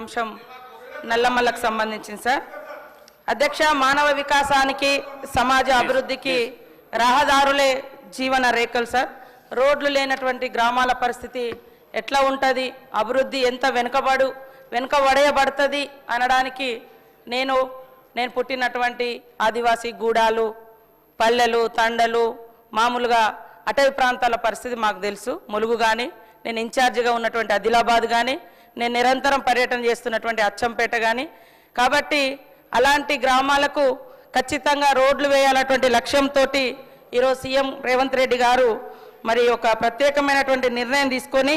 అంశం నల్లమల్లకు సంబంధించింది సార్. అధ్యక్ష మానవ వికాసానికి సమాజ అభివృద్ధికి రహదారులే జీవన రేఖలు సార్. రోడ్లు లేనటువంటి గ్రామాల పరిస్థితి ఎట్లా ఉంటుంది? అభివృద్ధి ఎంత వెనుకబడు వెనుకబడేయబడుతుంది అనడానికి నేను నేను పుట్టినటువంటి ఆదివాసీ గూడాలు పల్లెలు తండలు మామూలుగా అటవీ ప్రాంతాల పరిస్థితి మాకు తెలుసు. ములుగు కానీ నేను ఇన్ఛార్జిగా ఉన్నటువంటి ఆదిలాబాద్ కానీ నేను నిరంతరం పర్యటన చేస్తున్నటువంటి అచ్చంపేట కానీ కాబట్టి అలాంటి గ్రామాలకు ఖచ్చితంగా రోడ్లు వేయాలన్నటువంటి లక్ష్యంతో ఈరోజు సీఎం రేవంత్ రెడ్డి గారు మరి ఒక ప్రత్యేకమైనటువంటి నిర్ణయం తీసుకొని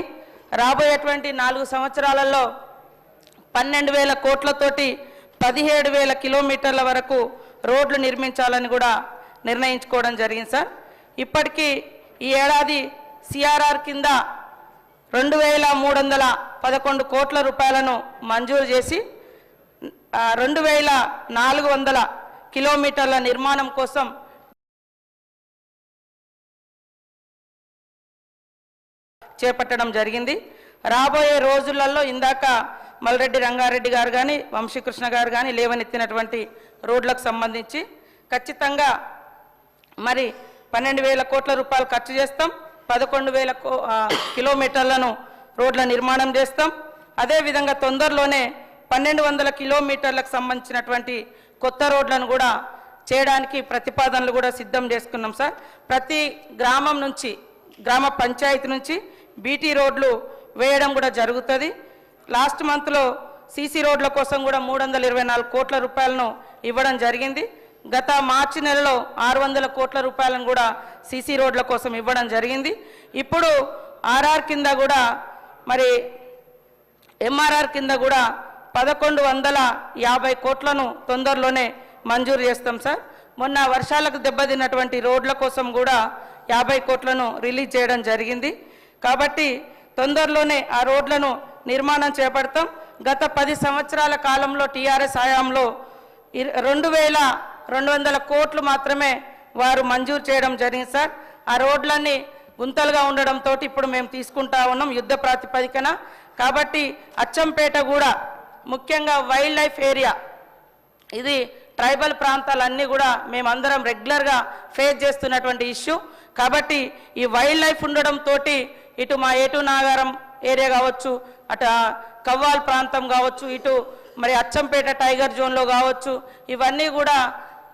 రాబోయేటువంటి నాలుగు సంవత్సరాలలో పన్నెండు వేల కోట్లతోటి పదిహేడు వేల కిలోమీటర్ల వరకు రోడ్లు నిర్మించాలని కూడా నిర్ణయించుకోవడం జరిగింది సార్. ఇప్పటికీ ఈ ఏడాది సిఆర్ఆర్ కింద రెండు వేల మూడు వందల పదకొండు కోట్ల రూపాయలను మంజూరు చేసి రెండు వేల నాలుగు వందల కిలోమీటర్ల నిర్మాణం కోసం చేపట్టడం జరిగింది. రాబోయే రోజులలో ఇందాక మల్రెడ్డి రంగారెడ్డి గారు కానీ వంశీకృష్ణ గారు కానీ లేవనెత్తినటువంటి రోడ్లకు సంబంధించి ఖచ్చితంగా మరి పన్నెండు వేల కోట్ల రూపాయలు ఖర్చు చేస్తాం. పదకొండు వేల కిలోమీటర్లను రోడ్ల నిర్మాణం చేస్తాం. అదేవిధంగా తొందరలోనే పన్నెండు వందల కిలోమీటర్లకు సంబంధించినటువంటి కొత్త రోడ్లను కూడా చేయడానికి ప్రతిపాదనలు కూడా సిద్ధం చేసుకున్నాం సార్. ప్రతి గ్రామం నుంచి గ్రామ పంచాయతీ నుంచి బీటీ రోడ్లు వేయడం కూడా జరుగుతుంది. లాస్ట్ మంత్లో సీసీ రోడ్ల కోసం కూడా మూడు వందల ఇరవై నాలుగు కోట్ల రూపాయలను ఇవ్వడం జరిగింది. గత మార్చి నెలలో ఆరు వందల కోట్ల రూపాయలను కూడా సీసీ రోడ్ల కోసం ఇవ్వడం జరిగింది. ఇప్పుడు ఆర్ఆర్ కింద కూడా మరి ఎంఆర్ఆర్ కింద కూడా పదకొండు వందల యాభై కోట్లను తొందరలోనే మంజూరు చేస్తాం సార్. మొన్న వర్షాలకు దెబ్బతిన్నటువంటి రోడ్ల కోసం కూడా యాభై కోట్లను రిలీజ్ చేయడం జరిగింది. కాబట్టి తొందరలోనే ఆ రోడ్లను నిర్మాణం చేపడతాం. గత పది సంవత్సరాల కాలంలో టీఆర్ఎస్ హయాంలో రెండు వేల రెండు వందల కోట్లు మాత్రమే వారు మంజూరు చేయడం జరిగింది సార్. ఆ రోడ్లన్నీ గుంతలుగా ఉండడంతో ఇప్పుడు మేము తీసుకుంటా ఉన్నాం యుద్ధ ప్రాతిపదికన. కాబట్టి అచ్చంపేట కూడా ముఖ్యంగా వైల్డ్ లైఫ్ ఏరియా ఇది ట్రైబల్ ప్రాంతాలన్నీ కూడా మేమందరం రెగ్యులర్గా ఫేస్ చేస్తున్నటువంటి ఇష్యూ. కాబట్టి ఈ వైల్డ్ లైఫ్ ఉండడంతో ఇటు మా ఏటు నాగారం ఏరియా కావచ్చు అటు కవ్వాల్ ప్రాంతం కావచ్చు ఇటు మరి అచ్చంపేట టైగర్ జోన్లో కావచ్చు ఇవన్నీ కూడా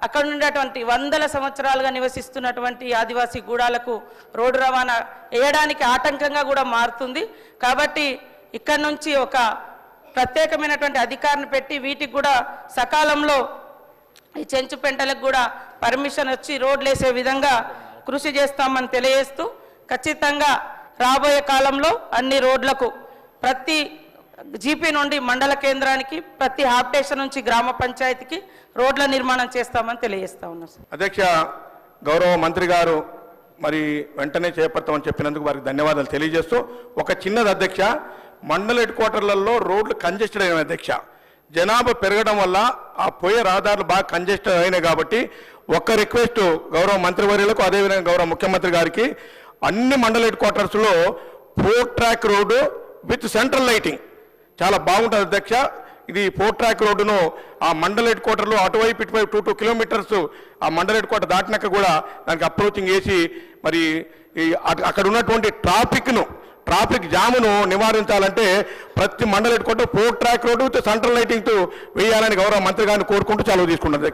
అక్కడ ఉన్నటువంటి వందల సంవత్సరాలుగా నివసిస్తున్నటువంటి ఆదివాసీ గూడాలకు రోడ్డు రవాణా వేయడానికి ఆటంకంగా కూడా మారుతుంది. కాబట్టి ఇక్కడ నుంచి ఒక ప్రత్యేకమైనటువంటి అధికారిని పెట్టి వీటికి కూడా సకాలంలో ఈ చెంచు పెంటలకు కూడా పర్మిషన్ వచ్చి రోడ్లు వేసే విధంగా కృషి చేస్తామని తెలియజేస్తూ ఖచ్చితంగా రాబోయే కాలంలో అన్ని రోడ్లకు ప్రతి జీపీ నుండి మండల కేంద్రానికి ప్రతి హాప్టేషన్ నుంచి గ్రామ పంచాయతీకి రోడ్ల నిర్మాణం చేస్తామని తెలియజేస్తా ఉన్నాం సార్. అధ్యక్ష గౌరవ మంత్రి గారు మరి వెంటనే చేపడతామని చెప్పినందుకు వారికి ధన్యవాదాలు తెలియజేస్తూ ఒక చిన్నది అధ్యక్ష మండల హెడ్ క్వార్టర్లలో రోడ్లు కంజెస్టెడ్ అయిన అధ్యక్ష. జనాభా పెరగడం వల్ల ఆ పోయే రహదారులు బాగా కంజెస్టెడ్ అయినాయి కాబట్టి ఒక్క రిక్వెస్ట్ గౌరవ మంత్రివర్యులకు అదేవిధంగా గౌరవ ముఖ్యమంత్రి గారికి అన్ని మండల హెడ్ క్వార్టర్స్లో four track road with central lighting. చాలా బాగుంటుంది అధ్యక్ష. ఇది ఫోర్ ట్రాక్ రోడ్డును ఆ మండల్ హెడ్ క్వార్టర్లో అటువైపు ఇటువైపు టూ టూ కిలోమీటర్స్ ఆ మండల్ హెడ్ క్వార్టర్ దాటినాక కూడా దానికి అప్రోచింగ్ వేసి మరి ఈ అక్కడ ఉన్నటువంటి ట్రాఫిక్ను ట్రాఫిక్ జామును నివారించాలంటే ప్రతి మండల head quarter four track road central లైటింగ్తో వేయాలని గౌరవ మంత్రి గారిని కోరుకుంటూ చాలు తీసుకున్నది